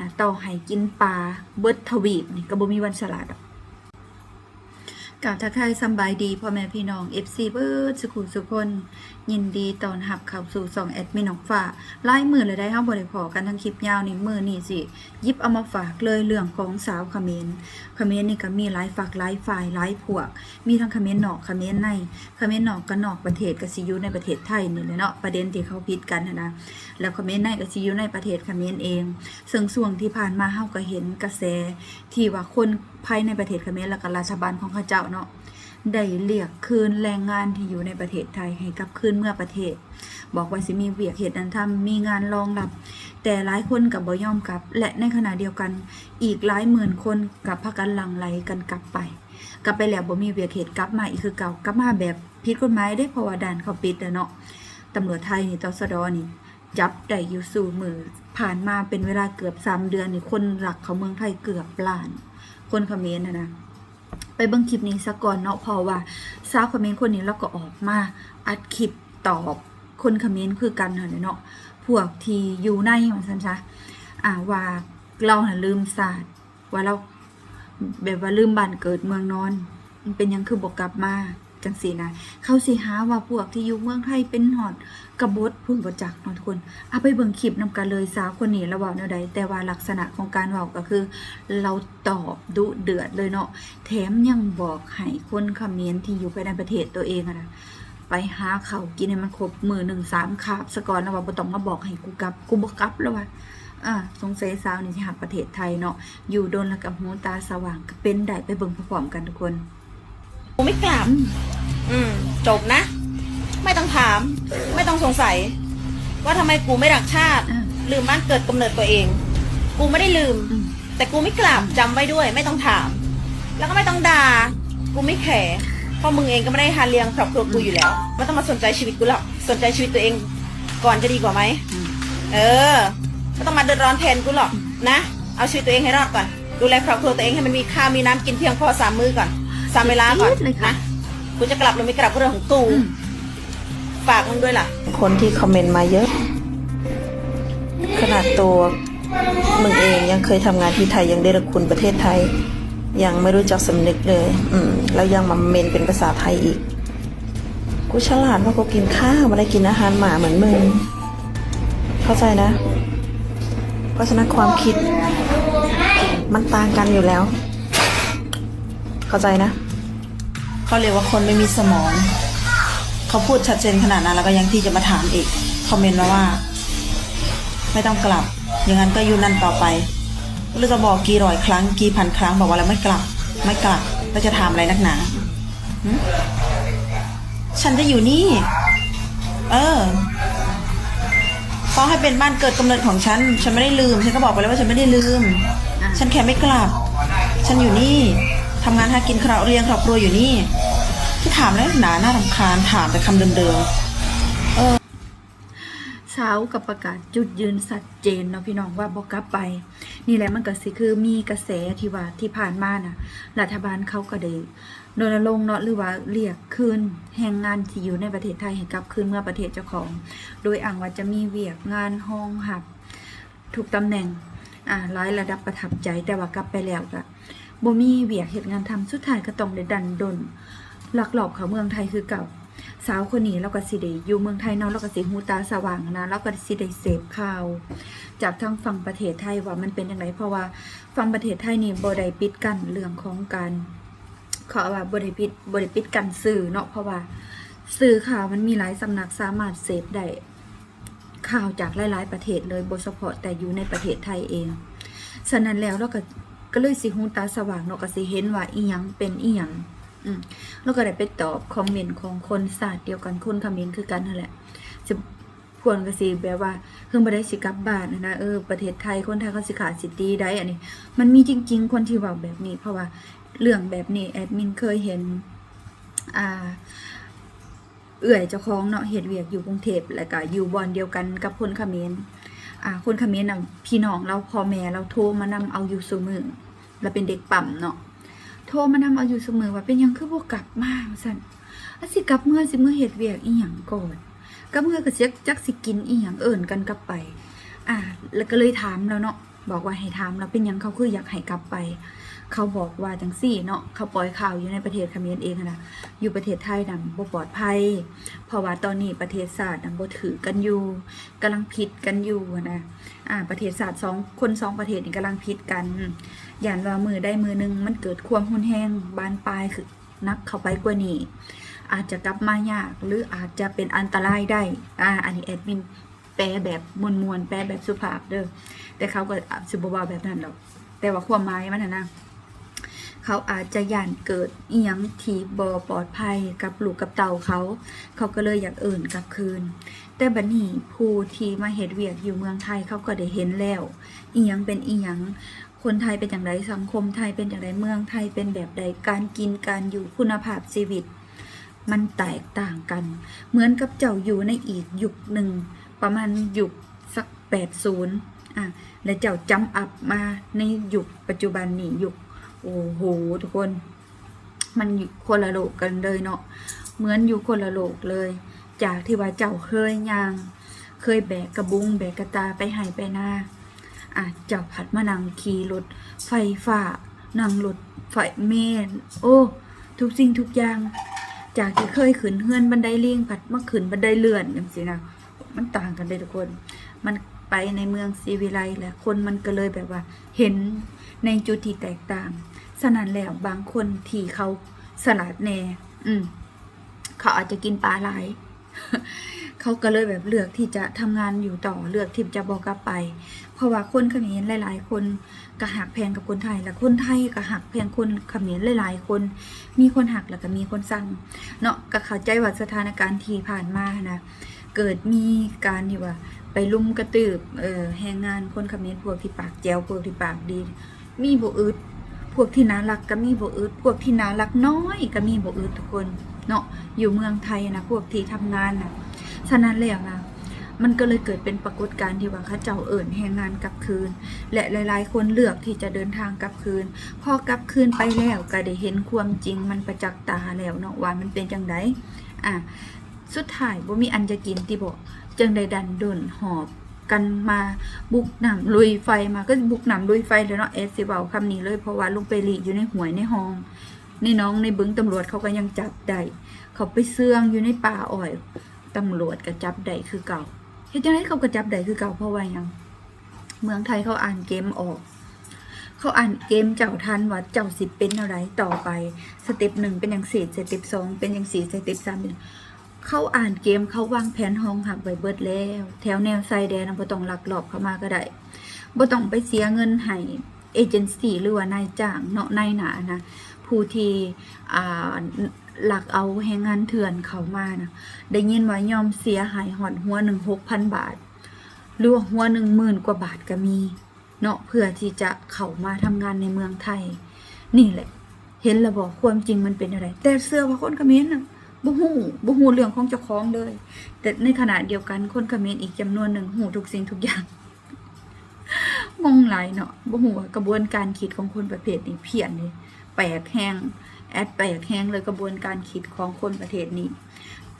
นะต่อให้กินปลาเบิดทวีปนี่ก็บ่มีวันสลัดดอก กล่าวทักทายสบายดีพ่อแม่พี่น้อง FC เบิร์ดสุขุมสุคน ยินดีตอนหับเข้าสู่สองแอดมินของฝากไล่มือเลยได้เฮาบ่ได้พอกันทั้งคลิปยาวนี่มือนี่สิยิบเอามาฝากเลยเรื่องของสาวเขมรเขมรนี่ก็มีหลายฝักหลายฝ่ายหลายพวก มีทั้งเขมรนอกเขมรในเขมรนอกก็นอกประเทศก็สิยูในประเทศไทยนี่แหละเนาะประเด็นที่เขาพิดกันนะนะแล้วเขมรในก็สิยูในประเทศเขมรเองซึ่งช่วงที่ผ่านมาเฮาก็เห็นกระแสที่ว่าคน ภายในประเทศเขมรแล้วก็รัฐบาลของเขาเจ้าเนาะได้เรียกคืนแรงงานที่อยู่ในประเทศไทยให้กลับคืนเมื่อประเทศ บอกว่าสิมีเวียกเหตุนั้นทำมีงานรองรับ แต่หลายคนกับบ่ยอมกลับ และในขณะเดียวกันอีกหลายหมื่นคนกับพากันหลังไหลกันกลับไป กลับไปแล้วบ่มีเวียกเหตุกลับมาอีกคือเก่ากลับมาแบบผิดกฎหมายได้เพราะว่าด่านเขาปิดอะเนาะตำรวจไทยนี่ตสดนี่จับได้อยู่สู่มือผ่านมาเป็นเวลาเกือบสามเดือนนี่คนหลักเขาเมืองไทยเกือบล้าน คนคอมเมนะนะไปเบิ่งคลิปนี้ซะก่อนเนาะเพราะว่าซาวเมนต์คนนี้เราก็ออกมาอัดคลิปตอบคนคอมเมนต์คือกันเหรอเนาะพวกที่อยู่ในว่าซั่นซะอ่าว่าเราน่ะลืมศาสตร์ว่าเราแบบว่าลืมบ้านเกิดเมืองนอนมันเป็นยังคือบอกกลับมา จังสีนะเขาสิหาว่าพวกที่อยู่เมืองไทยเป็นหอดกระบฏพุ่นบ่จักเนาะทุกคนเอาไปเบิ่งคลิปนำกันเลยสาวคนนี้ระเว้าแนวใดแต่ว่าลักษณะของการเว้าก็คือ เราตอบดุเดือดเลยเนาะแถมยังบอกให้คนคอมเขมรที่อยู่ภายในประเทศตัวเองอะนะไปหาเขากินให้มันครบมือหนึ่งสามคาบสก่อนแล้วว่าบ่ต้องมาบอกให้กูกลับ กูบ่กลับแล้วว่าอ่าสงสัยสาวนี่ที่หักประเทศไทยเนาะอยู่โดนแล้วกับหูตาสว่างก็เป็นได้ไปเบิ่งพร้อมๆกันทุกคน กูไม่กลับ อืม จบนะ ไม่ต้องถาม ไม่ต้องสงสัย ว่าทำไมกูไม่รักชาติอ่าลืมบ้านเกิดกำเนิดตัวเอง กูไม่ได้ลืมอืม แต่กูไม่กลับจำไว้ด้วย ไม่ต้องถาม แล้วก็ไม่ต้องด่ากูไม่แคร์เพราะมึงเองก็ไม่ได้หาเลี้ยงครอบครัวกูอยู่แล้วไม่ต้องมาสนใจชีวิตกูหรอกสนใจชีวิตตัวเองก่อนจะดีกว่าไหมอืมเออไม่ต้องมาเดือดร้อนแทนกูหรอกนะ เอาชีวิตตัวเองให้รอดก่อน ดูแลครอบครัวตัวเองให้มันมีข้าวมีน้ำกินเพียงพอสามมื้อก่อน สามเวลาก่อนเลยค่ะนะกูจะกลับหรือไม่กลับก็เรื่องของกูอืมฝากมึงด้วยล่ะ คนที่คอมเมนต์มาเยอะ ขนาดตัวมึงเองยังเคยทำงานที่ไทยยังได้รักคุณประเทศไทย ยังไม่รู้จักสำนึกเลย อืมแล้วยังมาเมนเป็นภาษาไทยอีก กูฉลาดเพราะกูกินข้าวไม่ได้กินอาหารหมาเหมือนมึง เข้าใจนะ เพราะฉะนั้นความคิด มันต่างกันอยู่แล้ว เข้าใจนะ เขาเรียกว่าคนไม่มีสมอง เขาพูดชัดเจนขนาดนั้นแล้วก็ยังที่จะมาถามอีกคอมเมนต์มาว่า ไม่ต้องกลับ อย่างนั้นก็อยู่นั่นต่อไปหรือจะบอกกี่ร้อยครั้งกี่พันครั้งบอกว่าแล้วไม่กลับ ไม่กลับแล้วจะถามอะไรนักหนาฉันจะอยู่นี่ เออขอให้เป็นบ้านเกิดกำเนิดของฉัน ฉันไม่ได้ลืม ฉันก็บอกไปแล้วว่าฉันไม่ได้ลืม ฉันแค่ไม่กลับ ฉันอยู่นี่ทำงานหากินครอบเรียงครอบครัวอยู่นี่ ที่ถามแล้วหนาหน้ารำคาญถามแต่คำเดิมๆเออสาวกับประกาศจุดยืนชัดเจนเนาะพี่น้องว่าบอกกลับไป นี่แหละมันก็สิคือมีกระแสที่ว่าที่ผ่านมาน่ะ รัฐบาลเขาก็ได้รณรงค์เนาะหรือว่าเรียกคืนแรงงานที่อยู่ในประเทศไทยให้กลับคืนเมื่อประเทศเจ้าของ โดยอ้างว่าจะมีเวียกงานห้องหับทุกตำแหน่งอ่าหลายระดับประทับใจแต่ว่ากลับไปแล้วก็บ่มีเวียกเหตุงานทำสุดท้ายก็ต้องได้ดันดน หลักหลอบเขาเมืองไทยคือเก่า สาวคนนี้เราก็สิได้อยู่เมืองไทยเนาะเราก็สิหูตาสว่างนะเราก็สิได้เสพข่าว จากทางฝั่งประเทศไทยว่ามันเป็นยังไงเพราะว่าฝั่งประเทศไทยนี่บ่ได้ปิดกั้นเรื่องของการขอว่าบ่ได้ปิดบ่ได้ปิดกั้นสื่อเนาะเพราะว่าสื่อข่าวมันมีหลายสำนักสามารถเสพได้ข่าวจากหลาย ๆ ประเทศเลยบ่เฉพาะแต่อยู่ในประเทศไทยเอง ฉะนั้นแล้วเราก็ก็เลยสิหูตาสว่างเนาะก็สิเห็นว่าอีหยังเป็นอีหยัง อืมแล้วก็ได้ไปตอบคอมเมนต์ของคนศาสตร์เดียวกันคนคอมเมนต์คือกันนั่นแหละจะพวนกสิแบบว่าเพิ่งบ่ได้สิกับบ้านนะนะเออประเทศไทยคนไทยเขาสิขาดสิทธิได้อันนี้ มันมีจริง ๆ คนที่เว้าแบบนี้ เพราะว่าเรื่องแบบนี้แอดมินเคยเห็น อ่า เอื่อยเจ้าของเนาะเฮ็ดเวียกอยู่กรุงเทพแล้วก็อยู่บอนเดียวกันกับคนเขมรอ่า คนเขมรน่ะพี่น้องเราพ่อแม่เราโทรมานำเอาอยู่ซุมือแล้วเป็นเด็กปั๊มเนาะ ทรมานำเอาอยู่เสมอว่าเป็นยังคือบ่กลับมาสั่นอาสิกลับเมื่อสิเมื่อเห็ดเวียกอีหยังก่อนกลับเมื่อก็เสียจักสิกินอีหยังเอิ่นกันกลับไป อ่า แล้วก็เลยถามแล้วเนาะบอกว่าให้ถามแล้วเป็นยังเขาคืออยากให้กลับไป เขาบอกว่าจังซี่เนาะเขาปล่อยข่าวอยู่ในประเทศเขมรเองนะอยู่ประเทศไทยนั่นบ่ปลอดภัย เพราะว่าตอนนี้ประเทศศาสตร์นั่นบ่ถือกันอยู่กำลังผิดกันอยู่นะอ่าประเทศศาสตร์สองคนสองประเทศนี่กำลังผิดกันย่านว่ามือได้มือหนึงมันเกิดความหุนแห้งบานปลายคือนักเข้าไปกว่านี้อาจจะกลับมายากหรืออาจจะเป็นอันตรายได้อ่าอันนี้แอดมินแปลแบบมวลมวลๆแปลแบบสุภาพเด้อแต่เขาก็สิบเบาแบบนั้นหรอกแต่ว่าความหมายมันนะนะ เขาอาจจะย่านเกิดเอียงที่บอปลอดภัยกับลูกกับเต่าเขา เขาก็เลยอยากเอิ่นกลับคืน แต่บัดนี้ผู้ที่มาเฮ็ดเวียกอยู่เมืองไทยเขาก็ได้เห็นแล้วเอียงเป็นเอียงคนไทยเป็นอย่างไรสังคมไทยเป็นอย่างไรเมืองไทยเป็นแบบใดการกินการอยู่คุณภาพชีวิต มันแตกต่างกัน เหมือนกับเจ้าอยู่ในอีกยุคหนึ่ง ประมาณยุคสักแปดศูนย์อะและเจ้าจำอับมาในยุคปัจจุบันนี้ยุค โอ้โหทุกคน มันคนละโลกกันเลยเนาะเหมือนอยู่คนละโลกเลย จากที่ว่าเจ้าเคยยาง เคยแบกกระบุงแบกกระตาไปไห้ไปหน้าอะเจ้าผัดมานั่งขี่รถไฟฟ้านั่งรถไฟเมนโอ้ทุกสิ่งทุกอย่าง จากที่เคยขึ้นเฮือนบันไดเลี่ยงผัดมาขึ้นบันไดเลื่อนอย่างสินะมันต่างกันเลยทุกคน มัน ไปในเมืองซีวิไลแหละคนมันก็เลยแบบว่า เห็นในจุดที่แตกต่างฉะนั้นแล้วบางคนที่เขาสลัดแน่อืม เขาอาจจะกินปลาหลายเขาก็เลยแบบเลือกที่จะทำงานอยู่ต่อเลือกที่จะบอกกลับไป เพราะว่าคนเขมรหลาย ๆ คนก็หักแพงกับคนไทย และคนไทยก็หักแพงคนเขมรหลายๆ คน มีคนหักแล้วก็มีคนสั่งเนาะก็เข้าใจว่าสถานการณ์ที่ผ่านมานะเกิดมีการที่ว่า ไปลุมกระตืบเออแรงงานคนเขมรพวกที่ปากแจวพวกที่ปากดี มีบอึดพวกที่น่ารักก็มีบอึดพวกที่น่ารักน้อยก็มีบอึดทุกคนเนาะอยู่เมืองไทยนะพวกที่ทำงานนะฉะนั้นแล้วนะมันก็เลยเกิดเป็นปรากฏการณ์ที่ว่าเขาเจ้าเอิ่นแรงงานกลับคืน และหลาย ๆ คนเลือกที่จะเดินทางกลับคืน พอกลับคืนไปแล้วก็ได้เห็นความจริงมันประจักษ์ตาแล้วเนาะว่ามันเป็นจังไดอะสุดท้ายบ่มีอันจะกินที่บอก จังใดดันดนหอบกันมาบุกหนำลุยไฟมาก็บุกหนำลุยไฟเลยเนาะเอสสิเบาคำนี้เลยเพราะว่าลุงไปหลีอยู่ในหวยในห้อง ในน้องในบึงตำรวจเขาก็ยังจับได้เขาไปเสื่องอยู่ในป่าอ้อยตำรวจก็จับได้คือเก่าเฮ็ดจังไดเขาก็จับได้คือเก่าเพราะว่ายังเมืองไทยเขาอ่านเกมออก เขาอ่านเกมเจ้าทันว่าเจ้าสิเป็นอะไรต่อไปสเต็ปหนึ่งเป็นอย่างสี่สเต็ปสองเป็นอย่างสี่สเต็ปสามเป็น เขาอ่านเกมเขาวางแผนห้องหักไว้เบิดแล้ว แถวแนวไซแดนบ่ต้องหลักหลอบเข้ามาก็ได้บ่ต้องไปเสียเงินให้เอเจนซี่หรือว่านายจ้างเนาะนายหนานะผู้ที่อ่าหลักเอาแรงงานเถื่อนเขามานะได้ยินว่ายอมเสียหายหอดหัวหนึ่งหกพันบาท หรือว่าหัวหนึ่งหมื่นกว่าบาทก็มี เนาะเพื่อที่จะเข้ามาทำงานในเมืองไทย นี่แหละ เห็นแล้วบอกความจริงมันเป็นอะไร แต่เสื้อว่าคนเขมรน่ะ บ่ฮู้บ่ฮู้เรื่องของเจ้าของเลย แต่ในขณะเดียวกันคนเขมรอีกจำนวนหนึ่งฮู้ทุกสิ่งทุกอย่างงงหลายเนาะบ่ฮู้ว่ากระบวนการคิดของคนประเภทนี้เพี้ยนเลยแปลกแฮงแอดแปลกแฮงเลยกระบวนการคิดของคนประเทศนี้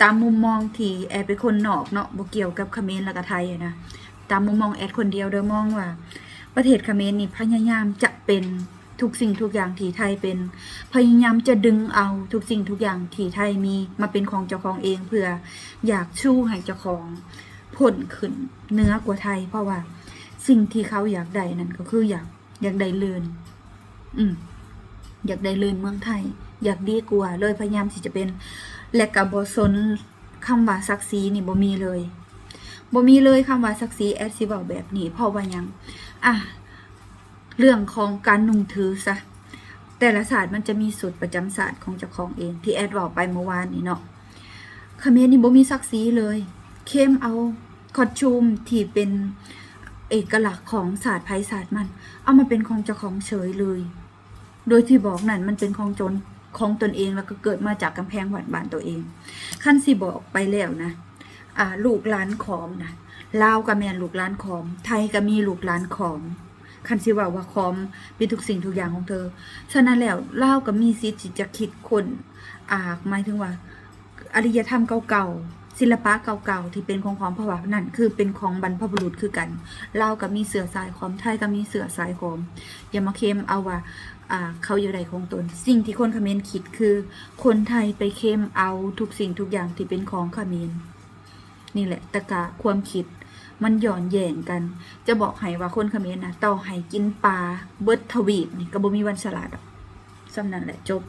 ตามมุมมองที่แอดเป็นคนนอกเนาะบ่เกี่ยวกับเขมรและก็ไทยนะตามมุมมองแอดคนเดียวเด้อมองว่า ประเทศเขมรนี่พยายามจะเป็น ทุกสิ่งทุกอย่างที่ไทยเป็น พยายามจะดึงเอาทุกสิ่งทุกอย่างที่ไทยมีมาเป็นของเจ้าของเองเพื่ออยากชู้ให้เจ้าของพ้นขึ้นเนื้อกว่าไทย เพราะว่าสิ่งที่เขาอยากได้นั่นก็คืออยากอยากได้เลื่นอืมอยากได้เลื่นเมืองไทย อยากดีกว่าเลยพยายามที่จะเป็นและกับบสนคำว่าศักดิ์ศรีนี่บ่มีเลยบ่มีเลยคำว่าศักดิ์ศรีแอดสิเว้าแบบนี้เพราะว่ายัง อะ เรื่องของการนุ่งถือซะแต่ละศาสตร์มันจะมีสูตรประจำศาสตร์ของเจ้าของเองที่แอดบอกไปเมื่อวานนี้เนาะเขมรนี่บ่มีศักดิ์ศรีเลย เข้มเอาคอชูมที่เป็นเอกลักษณ์ของศาสตร์ไพศาสตร์มัน เอามาเป็นของเจ้าของเฉยเลย โดยที่บอกนั่นมันเป็นของจนของตนเองแล้วก็เกิดมาจากกำแพงหวัดบานตัวเอง ขั้นสิบอกไปแล้วนะอ่าลูกหลานขอมนะลาวก็แม่นลูกหลานขอม ไทยก็มีลูกหลานขอม คันสิว่าว่าคอมเป็นทุกสิ่งทุกอย่างของเธอ ฉะนั้นแล้วเล่าก็มีสิทธิ์จะคิดคนอ่าหมายถึงว่าอารยธรรมเก่าๆศิลปะเก่าๆที่เป็นของของพระวานั่นคือเป็นของบรรพบุรุษคือกันเรากับมีเสือสายขอมไทยก็มีเสือสายขอมอย่ามาเคมเอาว่าเขาอยู่ใดของตน สิ่งที่คนเขมรคิดคือ คนไทยไปเคลมเอาทุกสิ่งทุกอย่างที่เป็นของเขมรนี่แหละตะกะความคิด มันหย่อนแย่งกัน จะบอกให้ว่าคนเขมรนะต่อให้กินปลาเบิดทวีปนี่ก็บ่มีวันสลัดอกสำนั่นแหละจบ